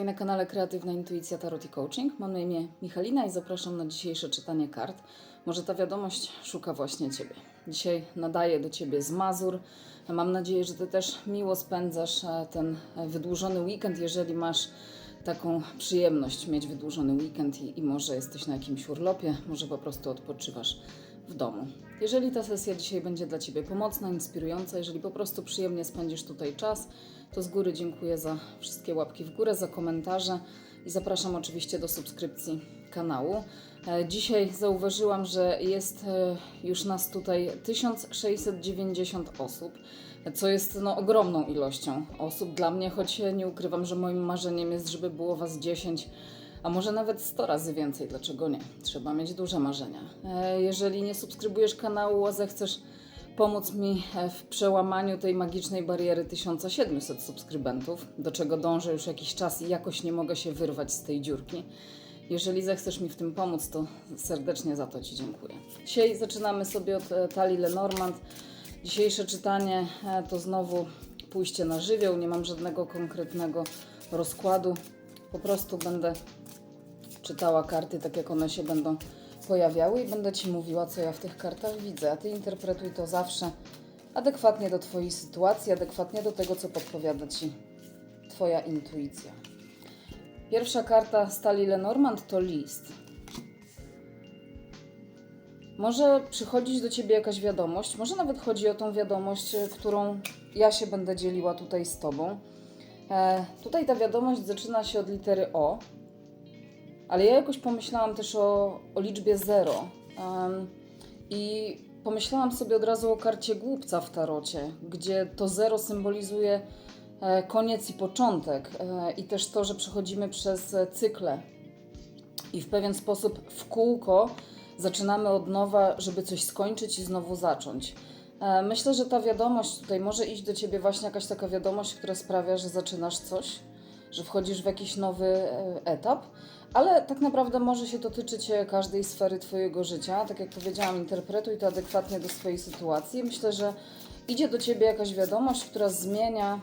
Witaj na kanale Kreatywna Intuicja Tarot i Coaching. Mam na imię Michalina i zapraszam na dzisiejsze czytanie kart. Może ta wiadomość szuka właśnie Ciebie. Dzisiaj nadaję do Ciebie z Mazur. Mam nadzieję, że Ty też miło spędzasz e, ten e, wydłużony weekend, jeżeli masz taką przyjemność mieć wydłużony weekend i, i może jesteś na jakimś urlopie, może po prostu odpoczywasz w domu. Jeżeli ta sesja dzisiaj będzie dla Ciebie pomocna, inspirująca, jeżeli po prostu przyjemnie spędzisz tutaj czas, to z góry dziękuję za wszystkie łapki w górę, za komentarze i zapraszam oczywiście do subskrypcji kanału. E, Dzisiaj zauważyłam, że jest e, już nas tutaj 1690 osób, co jest no, ogromną ilością osób dla mnie, choć nie ukrywam, że moim marzeniem jest, żeby było Was 10 a może nawet 100 razy więcej, dlaczego nie? Trzeba mieć duże marzenia. E, Jeżeli nie subskrybujesz kanału, a zechcesz pomóc mi e, w przełamaniu tej magicznej bariery 1700 subskrybentów, do czego dążę już jakiś czas i jakoś nie mogę się wyrwać z tej dziurki. Jeżeli zechcesz mi w tym pomóc, to serdecznie za to Ci dziękuję. Dzisiaj zaczynamy sobie od e, Talii Lenormand. Dzisiejsze czytanie e, to znowu pójście na żywioł. Nie mam żadnego konkretnego rozkładu. Po prostu będę czytała karty tak, jak one się będą pojawiały i będę Ci mówiła, co ja w tych kartach widzę. A Ty interpretuj to zawsze adekwatnie do Twojej sytuacji, adekwatnie do tego, co podpowiada Ci Twoja intuicja. Pierwsza karta Stali Lenormand to list. Może przychodzić do Ciebie jakaś wiadomość, może nawet chodzi o tą wiadomość, e, którą ja się będę dzieliła tutaj z Tobą. E, tutaj ta wiadomość zaczyna się od litery O, ale ja jakoś pomyślałam też o, o liczbie 0. Um, I pomyślałam sobie od razu o karcie głupca w tarocie, gdzie to 0 symbolizuje e, koniec i początek, e, i też to, że przechodzimy przez e, cykle i w pewien sposób w kółko zaczynamy od nowa, żeby coś skończyć i znowu zacząć. Myślę, że ta wiadomość tutaj może iść do ciebie właśnie jakaś taka wiadomość, która sprawia, że zaczynasz coś, że wchodzisz w jakiś nowy etap, ale tak naprawdę może się dotyczyć każdej sfery Twojego życia. Tak jak powiedziałam, interpretuj to adekwatnie do swojej sytuacji. Myślę, że idzie do Ciebie jakaś wiadomość, która zmienia,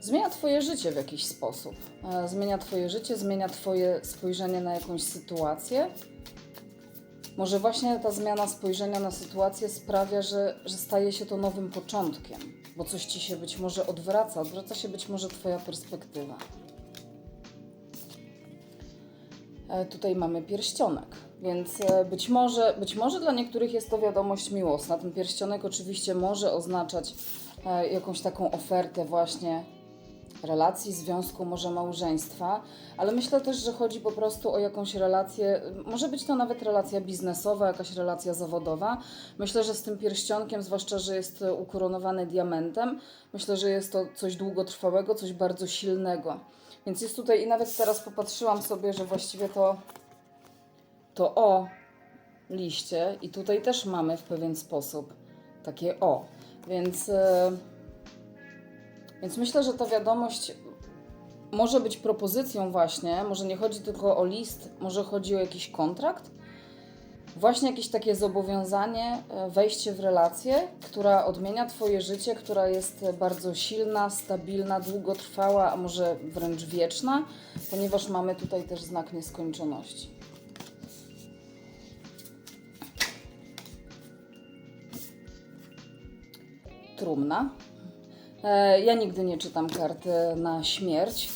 zmienia Twoje życie w jakiś sposób. E, Zmienia Twoje życie, zmienia Twoje spojrzenie na jakąś sytuację. Może właśnie ta zmiana spojrzenia na sytuację sprawia, że, że staje się to nowym początkiem, bo coś ci się być może odwraca, odwraca się być może Twoja perspektywa. Tutaj mamy pierścionek, więc e, być może, być może dla niektórych jest to wiadomość miłosna. Ten pierścionek oczywiście może oznaczać e, jakąś taką ofertę właśnie relacji, związku, może małżeństwa, ale myślę też, że chodzi po prostu o jakąś relację, może być to nawet relacja biznesowa, jakaś relacja zawodowa. Myślę, że z tym pierścionkiem, zwłaszcza, że jest e, ukoronowany diamentem, myślę, że jest to coś długotrwałego, coś bardzo silnego. Więc jest tutaj i nawet teraz popatrzyłam sobie, że właściwie to to o liście i tutaj też mamy w pewien sposób takie o. Więc e, więc myślę, że ta wiadomość może być propozycją właśnie, może nie chodzi tylko o list, może chodzi o jakiś kontrakt, właśnie jakieś takie zobowiązanie, e, wejście w relację, która odmienia Twoje życie, która jest bardzo silna, stabilna, długotrwała, a może wręcz wieczna, ponieważ mamy tutaj też znak nieskończoności. Trumna. E, Ja nigdy nie czytam karty na śmierć.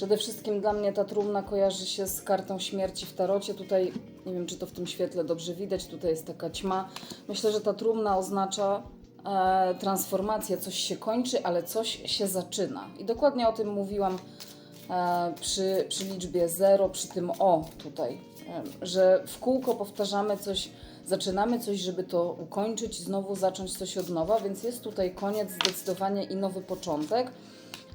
Przede wszystkim dla mnie ta trumna kojarzy się z kartą śmierci w tarocie. Tutaj nie wiem, czy to w tym świetle dobrze widać, tutaj jest taka ćma. Myślę, że ta trumna oznacza e, transformację. Coś się kończy, ale coś się zaczyna. I dokładnie o tym mówiłam e, przy, przy liczbie 0, przy tym O tutaj, e, że w kółko powtarzamy coś, zaczynamy coś, żeby to ukończyć, znowu zacząć coś od nowa, więc jest tutaj koniec zdecydowanie i nowy początek.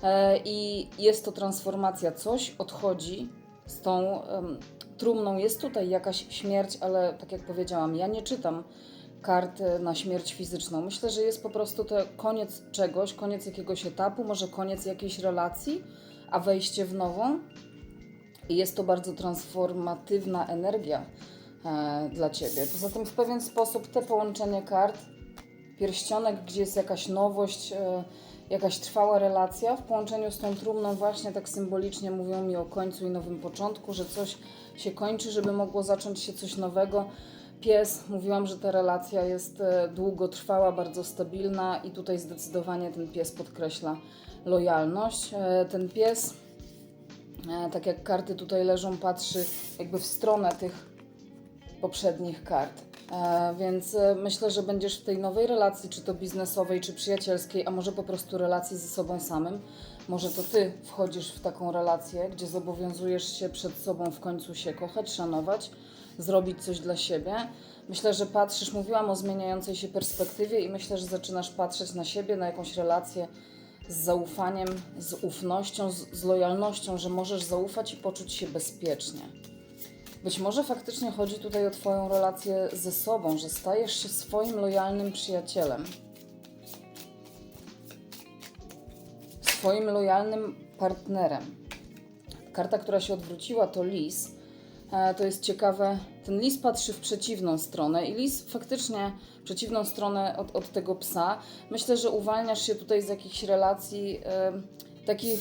E, I jest to transformacja, coś odchodzi z tą trumną. Jest tutaj jakaś śmierć, ale tak jak powiedziałam, ja nie czytam kart e, na śmierć fizyczną. Myślę, że jest po prostu to koniec czegoś, koniec jakiegoś etapu, może koniec jakiejś relacji, a wejście w nową. I jest to bardzo transformatywna energia dla Ciebie. Poza tym w pewien sposób te połączenie kart, pierścionek, gdzie jest jakaś nowość, e, jakaś trwała relacja w połączeniu z tą trumną właśnie tak symbolicznie mówią mi o końcu i nowym początku, że coś się kończy, żeby mogło zacząć się coś nowego. Pies, mówiłam, że ta relacja jest e, długotrwała, bardzo stabilna i tutaj zdecydowanie ten pies podkreśla lojalność. E, Ten pies, e, tak jak karty tutaj leżą, patrzy jakby w stronę tych poprzednich kart. E, więc e, myślę, że będziesz w tej nowej relacji, czy to biznesowej, czy przyjacielskiej, a może po prostu relacji ze sobą samym. Może to ty wchodzisz w taką relację, gdzie zobowiązujesz się przed sobą w końcu się kochać, szanować, zrobić coś dla siebie. Myślę, że patrzysz, mówiłam o zmieniającej się perspektywie i myślę, że zaczynasz patrzeć na siebie, na jakąś relację z zaufaniem, z ufnością, z, z lojalnością, że możesz zaufać i poczuć się bezpiecznie. Być może faktycznie chodzi tutaj o Twoją relację ze sobą, że stajesz się swoim lojalnym przyjacielem. Swoim lojalnym partnerem. Karta, która się odwróciła, to lis. E, To jest ciekawe. Ten lis patrzy w przeciwną stronę i lis faktycznie przeciwną stronę od, od tego psa. Myślę, że uwalniasz się tutaj z jakichś relacji e, takich,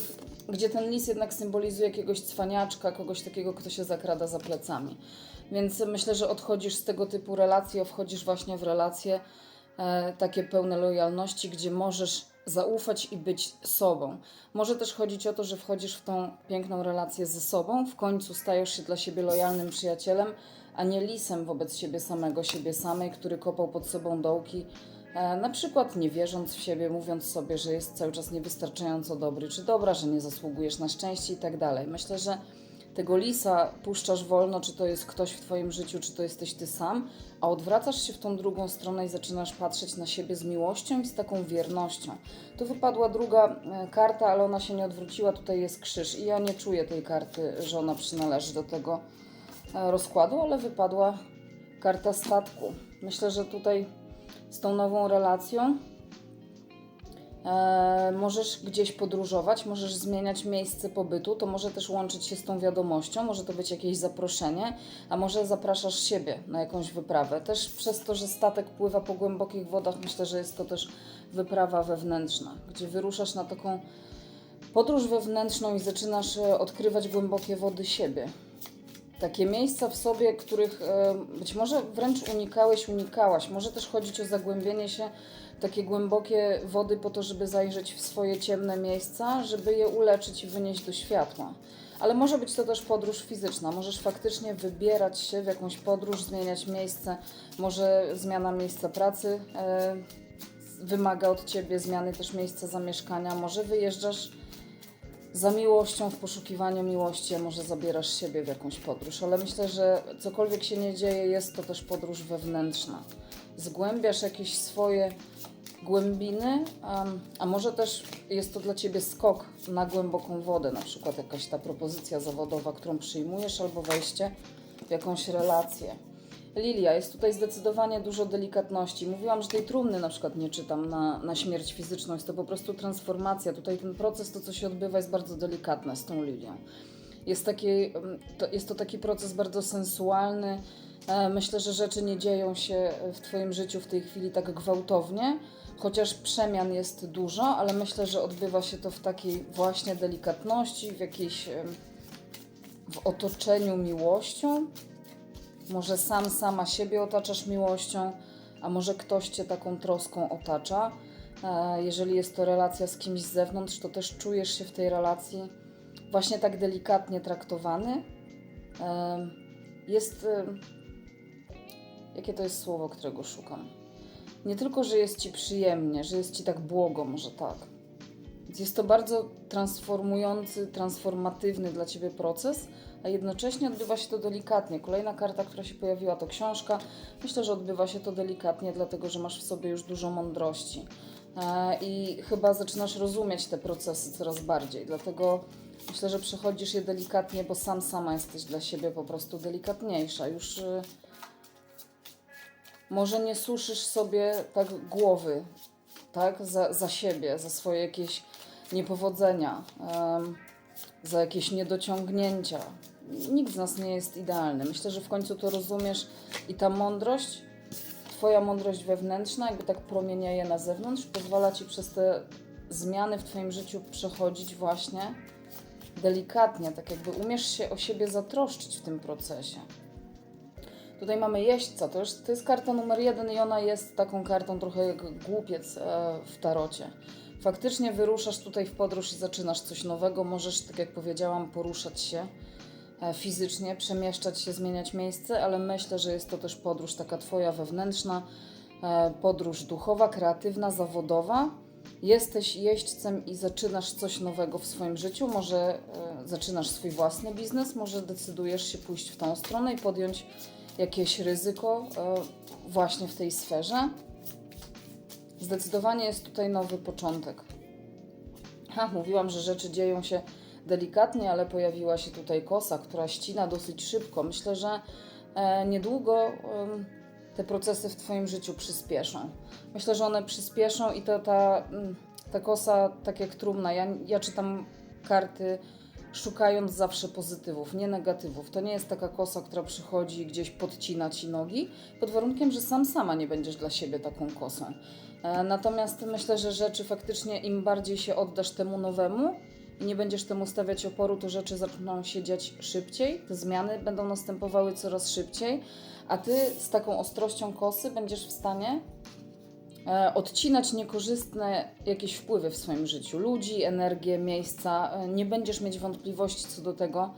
gdzie ten lis jednak symbolizuje jakiegoś cwaniaczka, kogoś takiego, kto się zakrada za plecami. Więc myślę, że odchodzisz z tego typu relacji, a wchodzisz właśnie w relacje e, takie pełne lojalności, gdzie możesz zaufać i być sobą. Może też chodzić o to, że wchodzisz w tą piękną relację ze sobą, w końcu stajesz się dla siebie lojalnym przyjacielem, a nie lisem wobec siebie samego, siebie samej, który kopał pod sobą dołki, na przykład nie wierząc w siebie, mówiąc sobie, że jest cały czas niewystarczająco dobry czy dobra, że nie zasługujesz na szczęście i tak dalej. Myślę, że tego lisa puszczasz wolno, czy to jest ktoś w Twoim życiu, czy to jesteś Ty sam, a odwracasz się w tą drugą stronę i zaczynasz patrzeć na siebie z miłością i z taką wiernością. Tu wypadła druga e, karta, ale ona się nie odwróciła, tutaj jest krzyż i ja nie czuję tej karty, że ona przynależy do tego e, rozkładu, ale wypadła karta statku. Myślę, że tutaj z tą nową relacją E, możesz gdzieś podróżować, możesz zmieniać miejsce pobytu, to może też łączyć się z tą wiadomością, może to być jakieś zaproszenie, a może zapraszasz siebie na jakąś wyprawę. Też przez to, że statek pływa po głębokich wodach, myślę, że jest to też wyprawa wewnętrzna, gdzie wyruszasz na taką podróż wewnętrzną i zaczynasz e, odkrywać głębokie wody siebie. Takie miejsca w sobie, których e, być może wręcz unikałeś, unikałaś. Może też chodzić o zagłębienie się takie głębokie wody po to, żeby zajrzeć w swoje ciemne miejsca, żeby je uleczyć i wynieść do światła. Ale może być to też podróż fizyczna. Możesz faktycznie wybierać się w jakąś podróż, zmieniać miejsce. Może zmiana miejsca pracy e, wymaga od ciebie zmiany też miejsca zamieszkania. Może wyjeżdżasz za miłością, w poszukiwaniu miłości, a może zabierasz siebie w jakąś podróż. Ale myślę, że cokolwiek się nie dzieje, jest to też podróż wewnętrzna. Zgłębiasz jakieś swoje głębiny, a, a może też jest to dla ciebie skok na głęboką wodę, na przykład jakaś ta propozycja zawodowa, którą przyjmujesz, albo wejście w jakąś relację. Lilia, jest tutaj zdecydowanie dużo delikatności. Mówiłam, że tej trumny na przykład nie czytam na, na śmierć fizyczną. Jest to po prostu transformacja. Tutaj ten proces, to co się odbywa, jest bardzo delikatne z tą Lilią. Jest, taki, mm, to, jest to taki proces bardzo sensualny. E, Myślę, że rzeczy nie dzieją się w Twoim życiu w tej chwili tak gwałtownie, chociaż przemian jest dużo, ale myślę, że odbywa się to w takiej właśnie delikatności, w jakiejś w otoczeniu miłością. Może sam, sama siebie otaczasz miłością, a może ktoś cię taką troską otacza. E, Jeżeli jest to relacja z kimś z zewnątrz, to też czujesz się w tej relacji właśnie tak delikatnie traktowany. E, Jest. e, Jakie to jest słowo, którego szukam? Nie tylko, że jest ci przyjemnie, że jest ci tak błogo, może tak. Jest to bardzo transformujący, transformatywny dla ciebie proces, a jednocześnie odbywa się to delikatnie. Kolejna karta, która się pojawiła, to książka. Myślę, że odbywa się to delikatnie, dlatego że masz w sobie już dużo mądrości. E, I chyba zaczynasz rozumieć te procesy coraz bardziej. Dlatego myślę, że przechodzisz je delikatnie, bo sam sama jesteś dla siebie po prostu delikatniejsza. Już y, może nie suszysz sobie tak głowy, tak, za, za siebie, za swoje jakieś niepowodzenia, za jakieś niedociągnięcia. Nikt z nas nie jest idealny. Myślę, że w końcu to rozumiesz i ta mądrość, Twoja mądrość wewnętrzna, jakby tak promienieje na zewnątrz, pozwala Ci przez te zmiany w Twoim życiu przechodzić właśnie delikatnie, tak jakby umiesz się o siebie zatroszczyć w tym procesie. Tutaj mamy jeźdźca, to, już, to jest karta numer jeden i ona jest taką kartą trochę jak głupiec e, w tarocie. Faktycznie wyruszasz tutaj w podróż i zaczynasz coś nowego, możesz, tak jak powiedziałam, poruszać się e, fizycznie, przemieszczać się, zmieniać miejsce, ale myślę, że jest to też podróż taka Twoja wewnętrzna, e, podróż duchowa, kreatywna, zawodowa. Jesteś jeźdźcem i zaczynasz coś nowego w swoim życiu, może e, zaczynasz swój własny biznes, może decydujesz się pójść w tą stronę i podjąć jakieś ryzyko właśnie w tej sferze. Zdecydowanie jest tutaj nowy początek. Ha, mówiłam, że rzeczy dzieją się delikatnie, ale pojawiła się tutaj kosa, która ścina dosyć szybko. Myślę, że e, niedługo te procesy w Twoim życiu przyspieszą. Myślę, że one przyspieszą i to ta, mm, ta kosa, tak jak trumna, ja, ja czytam karty szukając zawsze pozytywów, nie negatywów. To nie jest taka kosa, która przychodzi i gdzieś podcina Ci nogi, pod warunkiem, że sam sama nie będziesz dla siebie taką kosą. E, Natomiast myślę, że rzeczy faktycznie im bardziej się oddasz temu nowemu i nie będziesz temu stawiać oporu, to rzeczy zaczną się dziać szybciej, te zmiany będą następowały coraz szybciej, a ty z taką ostrością kosy będziesz w stanie odcinać niekorzystne jakieś wpływy w swoim życiu, ludzi, energię, miejsca. E, Nie będziesz mieć wątpliwości co do tego,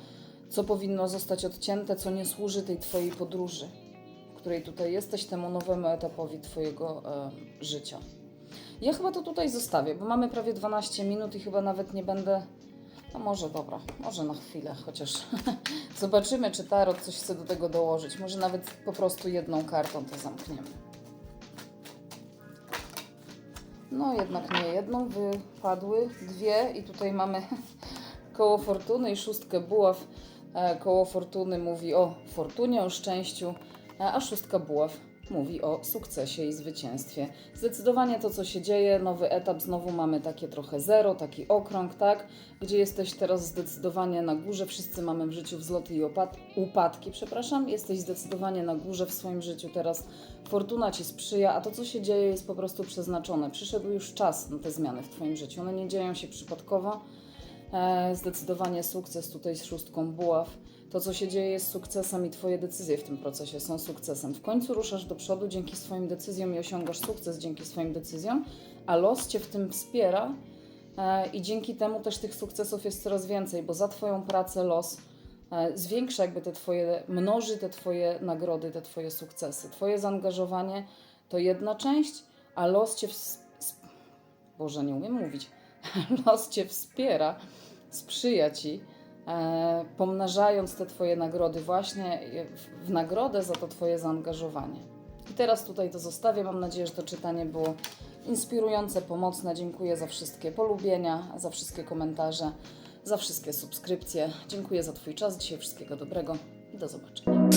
co powinno zostać odcięte, co nie służy tej twojej podróży, w której tutaj jesteś, temu nowemu etapowi twojego e, życia. Ja chyba to tutaj zostawię, bo mamy prawie 12 minut i chyba nawet nie będę. No może dobra, może na chwilę, chociaż zobaczymy, czy Tarot coś chce do tego dołożyć. Może nawet po prostu jedną kartą to zamkniemy. No jednak nie jedną, wypadły dwie i tutaj mamy koło fortuny i szóstkę buław. E, Koło fortuny mówi o fortunie, o szczęściu, e, a szóstka buław mówi o sukcesie i zwycięstwie. Zdecydowanie to, co się dzieje, nowy etap, znowu mamy takie trochę zero, taki okrąg, tak? Gdzie jesteś teraz zdecydowanie na górze, wszyscy mamy w życiu wzloty i opad- upadki, przepraszam. Jesteś zdecydowanie na górze w swoim życiu teraz. Fortuna Ci sprzyja, a to, co się dzieje, jest po prostu przeznaczone. Przyszedł już czas na te zmiany w Twoim życiu. One nie dzieją się przypadkowo. E, Zdecydowanie sukces tutaj z szóstką buław. To, co się dzieje, jest sukcesem i Twoje decyzje w tym procesie są sukcesem. W końcu ruszasz do przodu dzięki swoim decyzjom i osiągasz sukces dzięki swoim decyzjom, a los Cię w tym wspiera e, i dzięki temu też tych sukcesów jest coraz więcej, bo za Twoją pracę los e, zwiększa jakby te Twoje, mnoży te Twoje nagrody, te Twoje sukcesy. Twoje zaangażowanie to jedna część, a los Cię, ws- sp- Boże, nie umiem mówić, los Cię wspiera, sprzyja Ci, pomnażając te Twoje nagrody właśnie w, w nagrodę za to Twoje zaangażowanie. I teraz tutaj to zostawię. Mam nadzieję, że to czytanie było inspirujące, pomocne. Dziękuję za wszystkie polubienia, za wszystkie komentarze, za wszystkie subskrypcje. Dziękuję za Twój czas. Dzisiaj wszystkiego dobrego i do zobaczenia.